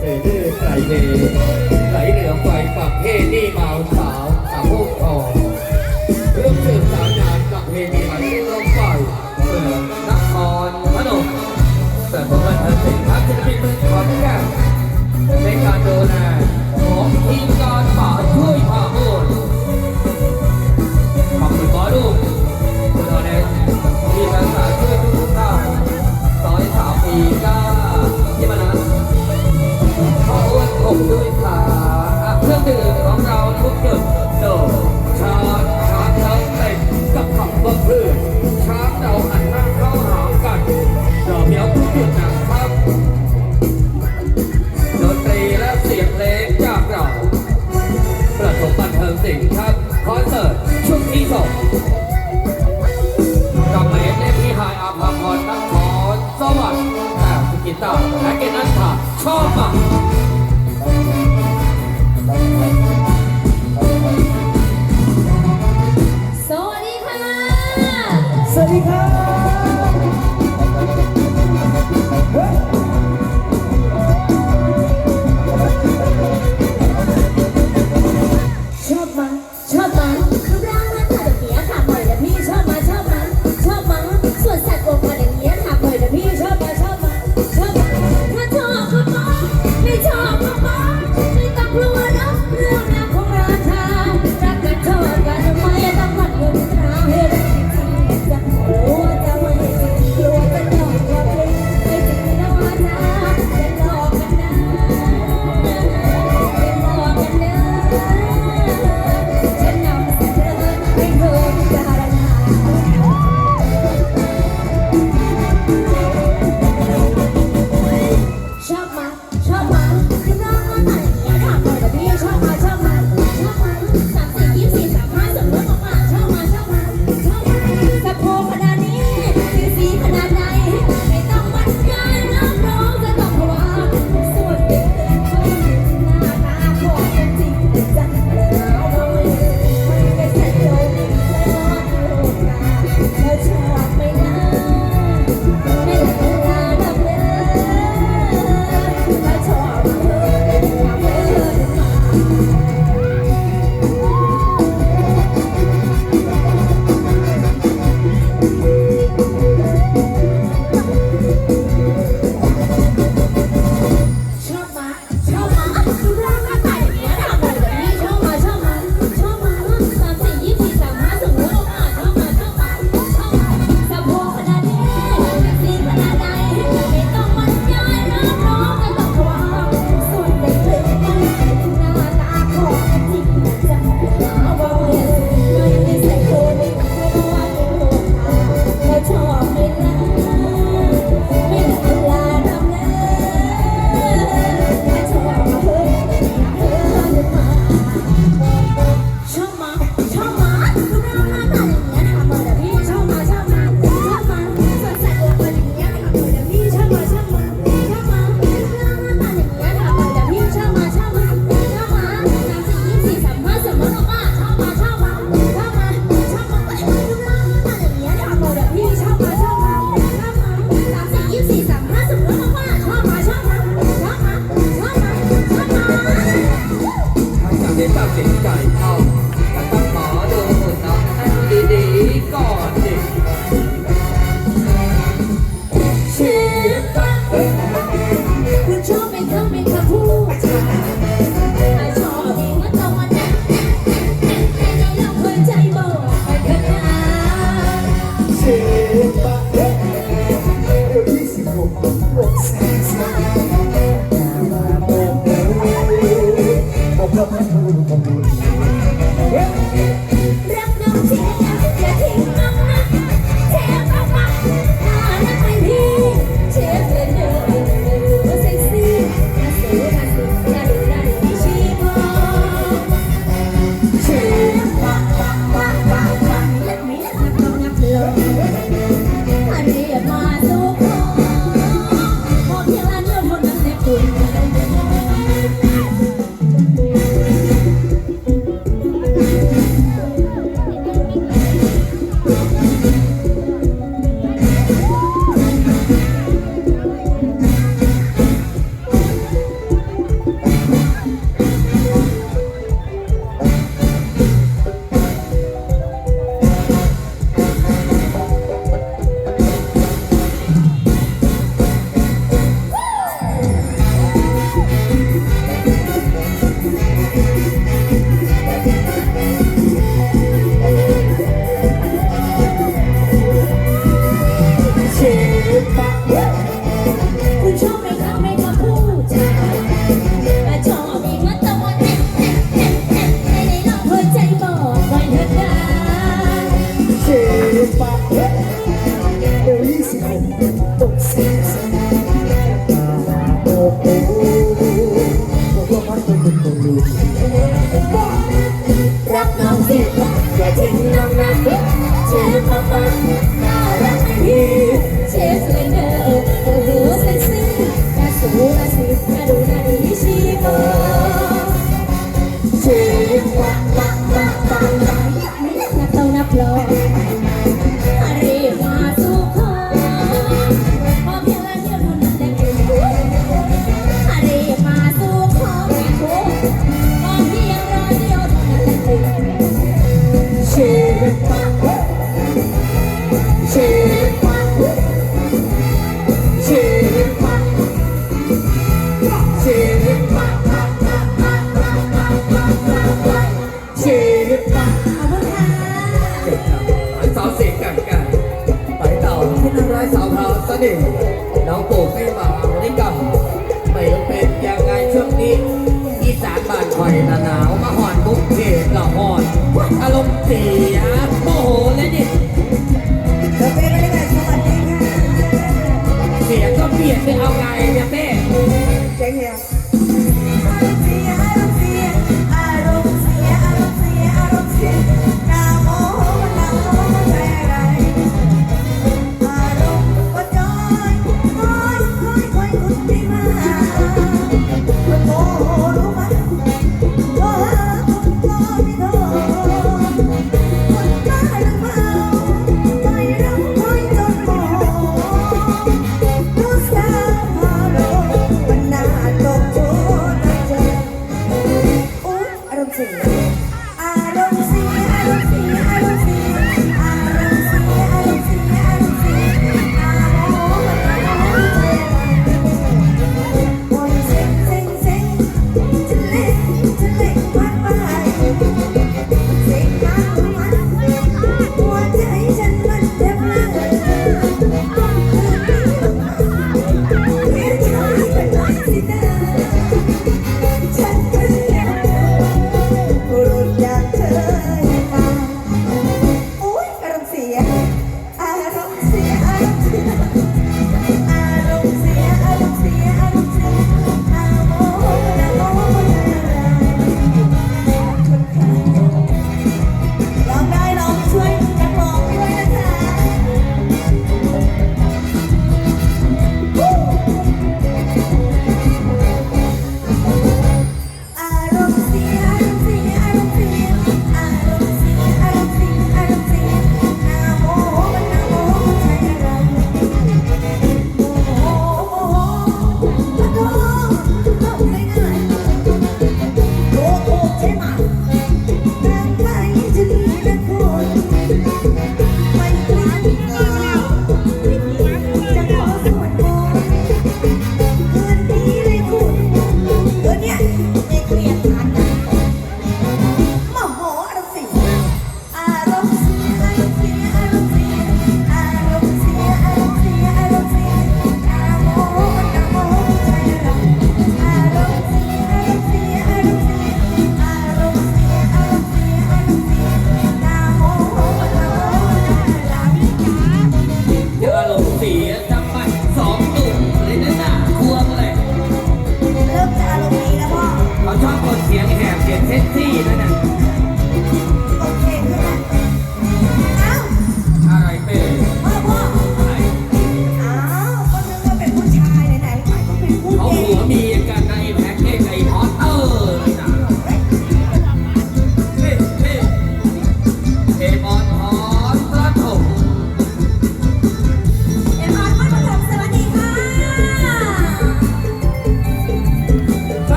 เอ่ยดื้อไกลเดไหลเหลือไฟฝักเพนี่เมาวสาวสาวพวกทองเรื่องสืบสารงานกับเพนีไหลลงไฟเมืองนครพนมส่วนผมไม่ทันสินพักศิลปินเมืองขอนแก่ในการดูแลของทีมการป่าช่วยพาโม สิงครับคอนเสิร์ตชุดที่สองกับเมายเลฟที่หาอาภาพรนครสวัสดิ์แต่สกีตาร์และเกนันทาชอบมาก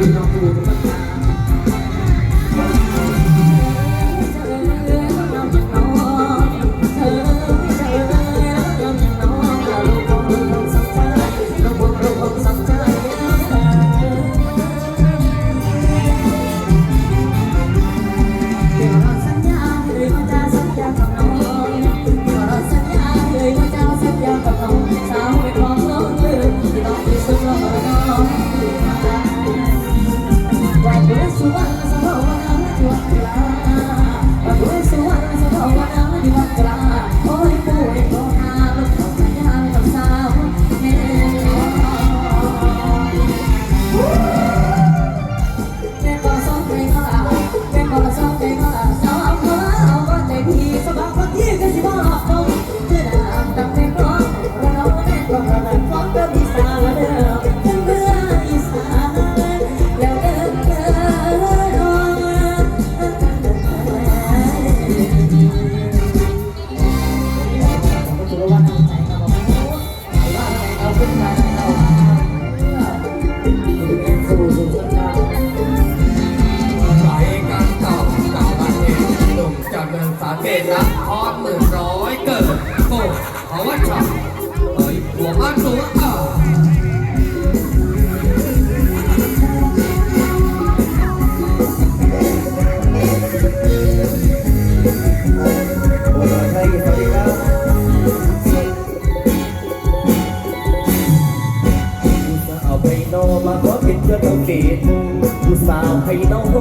Đừng.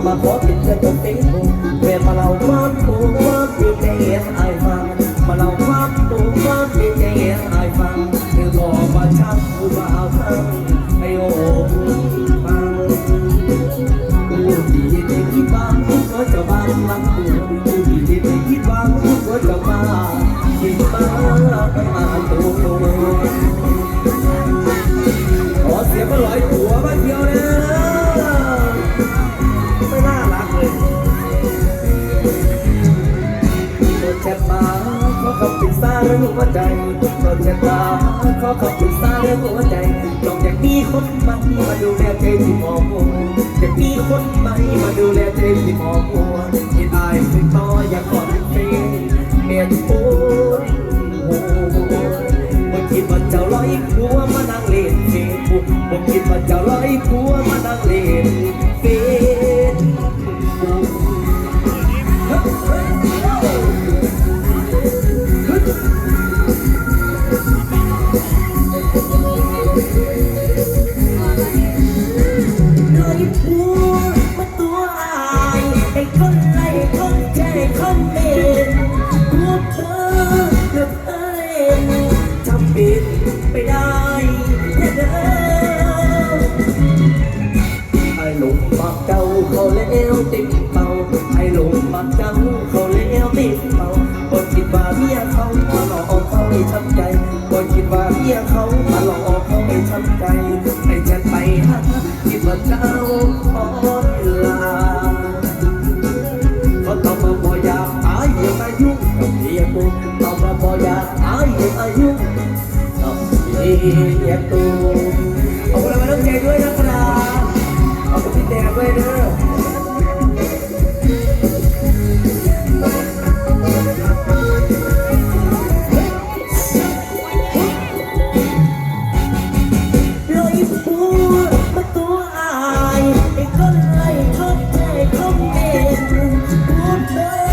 uma foto ขอบคุณซาเลืองหัวใจลองอยากมีคนใหม่มาดูแลใจที่หมองมัวอยากมีคนใหม่มาดูแลใจที่หมองมัวที่อายเป็นต่ออยากขอเป็นเพียงเมียนปูบ่คิดว่าเจ้าลอยผัวมานั่งเล่นเฟซบุ๊กบ่คิดว่าเจ้าลอยผัวมานั่งเล่นเฟซ ยตูขอบคุณมาน้องเจด้วยนะครับขอบคุณพี่แดงด้วยเด้อลอยผัวมาตัวไอ้คนไล่ทดใจคอมเมนต์พูดเธอแล้ว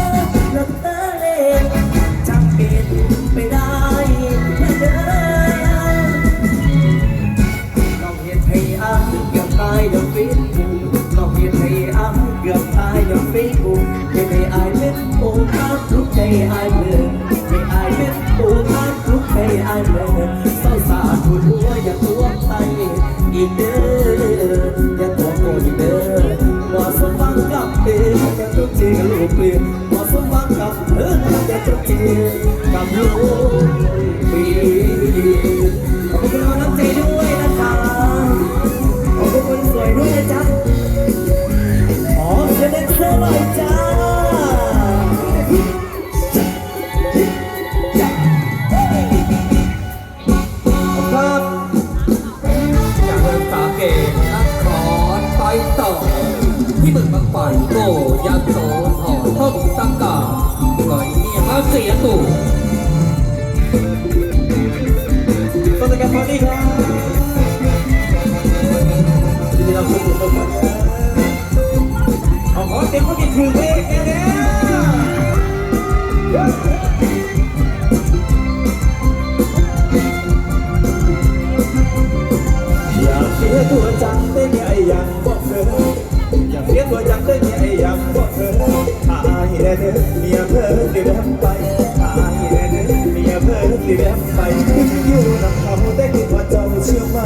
ถึงอยู่นำเขาได้คือว่าเจ้าเชื่อไหม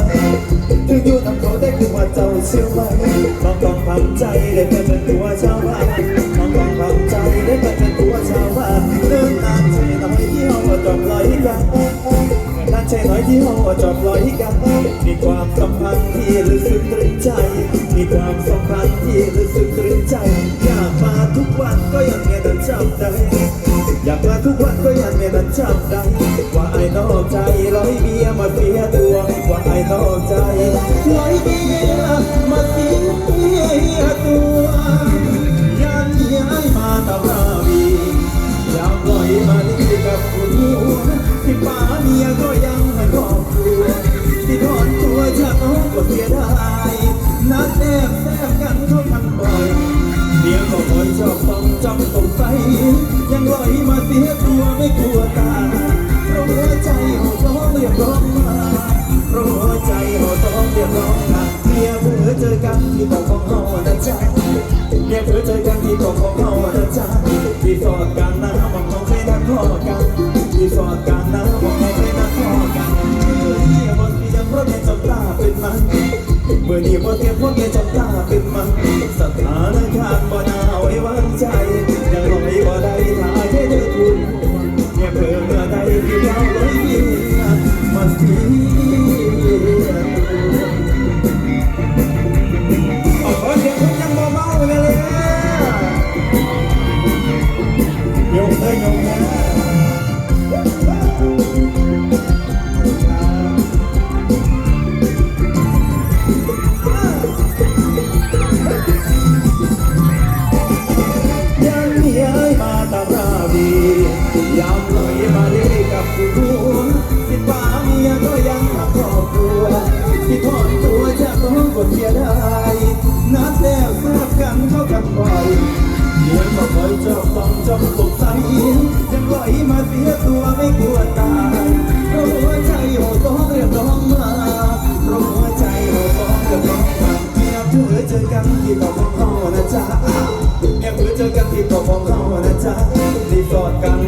ถึงอยู่นำเขาได้คือว่าเจ้าเชื่อไหมต้องต้องทำใจได้เป็นตัวชาวบ้านต้องต้องทำใจได้เป็นตัวชาวบ้านเดินนานใช่น้อยที่เขาจบลอยกัน ใช่น้อยที่เราจอบลอยกันมีความสัมพันธ์ที่รู้สึกตรึงใจ มีความสัมพันธ์ที่รู้สึกตรึงใจ อยากมาทุกวันก็ยังเมียนั้นจำได้อยากมาทุกวันก็ยังเมียนั้นจำได้ว่าไอ้นอกใจร้อยเบียมาเสียตัวว่าไอ้นอกใจร้อยเบียมาเสียตัวยันย้ายมาตะราวีอยากปล่อยมาลีกับคุณหัวที่ป่า มียก็ยังไม่รอบตัวที่ถอนตัวจากน้องก็เสียดายนัดแนบแทบกันเขามันบ่อยเมียก็คอยชอบต้องจ้องสงสัยยังลอยมาเสียตัวไม่กลัวตายเพราะหัวใจหัวท้องเรียกร้องมาเพราะหัวใจหัวท้องเรียกร้องมาเมียเบื่อเจอกันที่บอกของเขานะจ๊ะเมียเธอเจอกันที่กองของเขาเธอจ้าที่สอดกันนะมองเขาให้นักข้อกันที่สอดกันนะมองให้นักข้อกัน เมื่อนี้บนเทียงเพราะแกจำตาเป็นมันเมื่อนี้บนเตียงเพราะแกจำตาเป็นมันสถานการณ์บ่น่าไว้วางใจยังลอยบ่ได้ถ้าแค่เธอคุณเมียเพื่อเมื่อใดที่เราลอยเบียมาเสี สอดกัน